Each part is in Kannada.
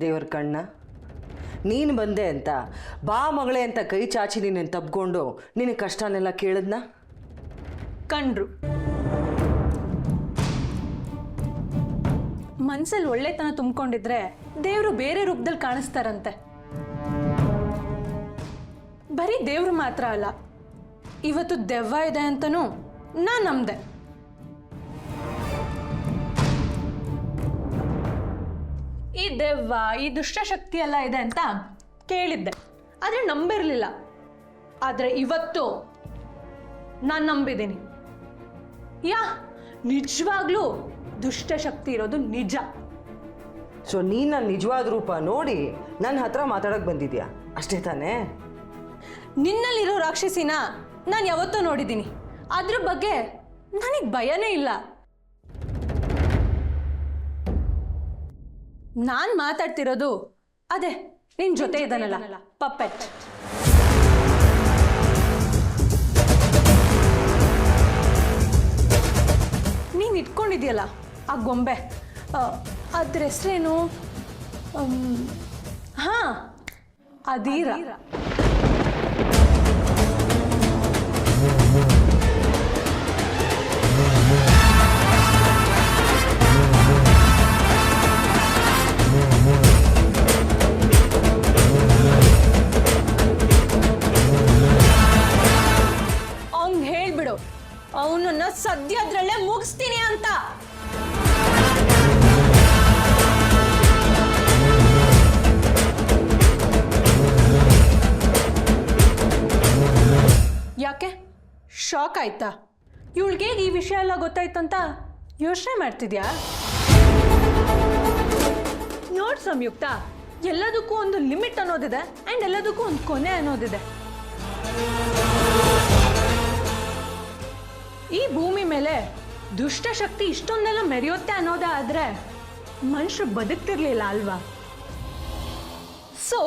ದೇವ್ರ ಕಣ್ಣ? ನೀನು ಬಂದೆ ಅಂತ, ಬಾ ಮಗಳೇ ಅಂತ ಕೈ ಚಾಚಿ ನೀನು ತಬ್ಕೊಂಡು ನಿನ್ನ ಕಷ್ಟನೆಲ್ಲ ಕೇಳಿದ್ನ? ಕಂಡ್ರು. ಮನ್ಸಲ್ಲಿ ಒಳ್ಳೆತನ ತುಂಬಿಕೊಂಡಿದ್ರೆ ದೇವರು ಬೇರೆ ರೂಪದಲ್ಲಿ ಕಾಣಿಸ್ತಾರಂತೆ. ಬರೀ ದೇವ್ರು ಮಾತ್ರ ಅಲ್ಲ, ಇವತ್ತು ದೆವ್ವ ಇದೆ ಅಂತನೂ ನಾ ನಂಬ್ದೆ ದೆವ್ವ ಈ ದುಷ್ಟಶಕ್ತಿ ಎಲ್ಲ ಇದೆ ಅಂತ ಕೇಳಿದ್ದೆ. ಆದರೆ ನಂಬಿರಲಿಲ್ಲ. ಆದರೆ ಇವತ್ತು ನಾನು ನಂಬಿದ್ದೀನಿ. ಯಾ ನಿಜವಾಗ್ಲೂ ದುಷ್ಟಶಕ್ತಿ ಇರೋದು ನಿಜ. ಸೊ ನೀನು ನನ್ನ ನಿಜವಾದ ರೂಪ ನೋಡಿ ನನ್ನ ಹತ್ರ ಮಾತಾಡೋಕೆ ಬಂದಿದ್ಯಾ? ಅಷ್ಟೇ ತಾನೇ? ನಿನ್ನಲ್ಲಿರೋ ರಾಕ್ಷಸಿನ ನಾನು ಯಾವತ್ತೂ ನೋಡಿದ್ದೀನಿ. ಅದ್ರ ಬಗ್ಗೆ ನನಗೆ ಭಯನೇ ಇಲ್ಲ. ನಾನು ಮಾತಾಡ್ತಿರೋದು ಅದೇ ನಿನ್ ಜೊತೆ ಇದ್ದಾನಲ್ಲ ಪಪ್ಪೆಟ್. ನೀನು ಇಟ್ಕೊಂಡಿದ್ಯಲ್ಲ ಆ ಗೊಂಬೆ? ಅದ್ರ ಹೆಸ್ರೇನು? ಹಾಂ ಅದೀರ ಅವನನ್ನ ಸದ್ಯದ್ರಲ್ಲೇ ಮುಗಿಸ್ತೀನಿ ಅಂತ. ಯಾಕೆ? ಶಾಕ್ ಆಯ್ತಾ? ಇವಳಿಗೆ ಈ ವಿಷಯ ಎಲ್ಲ ಗೊತ್ತಾಯ್ತಂತ ಯೋಚನೆ ಮಾಡ್ತಿದ್ಯಾ? ನೋಡ್ ಸಂಯುಕ್ತ, ಎಲ್ಲದಕ್ಕೂ ಒಂದು ಲಿಮಿಟ್ ಅನ್ನೋದಿದೆ ಆ್ಯಂಡ್ ಎಲ್ಲದಕ್ಕೂ ಒಂದು ಕೊನೆ ಅನ್ನೋದಿದೆ. ಈ ಭೂಮಿ ಮೇಲೆ ದುಷ್ಟಶಕ್ತಿ ಇಷ್ಟೊಂದೆಲ್ಲ ಮೆರೆಯುತ್ತೆ ಅನ್ನೋದೇ ಮನುಷ್ಯ ಬದುಕ್ತಿರ್ಲಿಲ್ಲ ಅಲ್ವಾ? So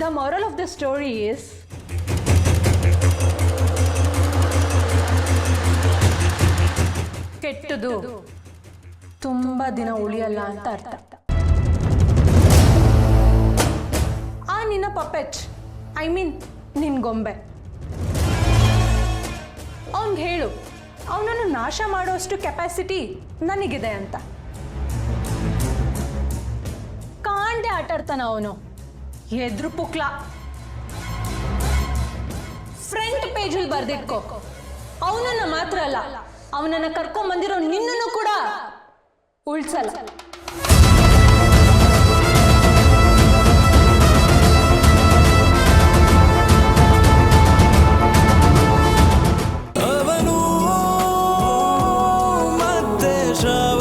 the moral of the story is ಕೆಟ್ಟದು ತುಂಬ ದಿನ ಉಳಿಯಲ್ಲ ಅಂತ ಅರ್ಥ. ಆ ನಿನ್ನ ಪಪೆಚ್ ಐ ಮೀನ್ ನಿನ್ ಗೊಂಬೆ. ಅವ್ನಿಗೆ ಹೇಳು ಅವನನ್ನು ನಾಶ ಮಾಡುವಷ್ಟು ಕೆಪಾಸಿಟಿ ನನಗಿದೆ ಅಂತ. ಕಾಂಡೆ ಆಟಾಡ್ತಾನ ಅವನು. ಎದ್ರು ಪುಕ್ಲ. ಫ್ರಂಟ್ ಪೇಜಲ್ಲಿ ಬರ್ದಿಟ್ಕೋ. ಅವನನ್ನ ಮಾತ್ರ ಅಲ್ಲ, ಅವನನ್ನ ಕರ್ಕೊಂಡ್ ಬಂದಿರೋ ನಿನ್ನನ್ನು ಕೂಡ ಉಳ್ಸಲ್ಲ. show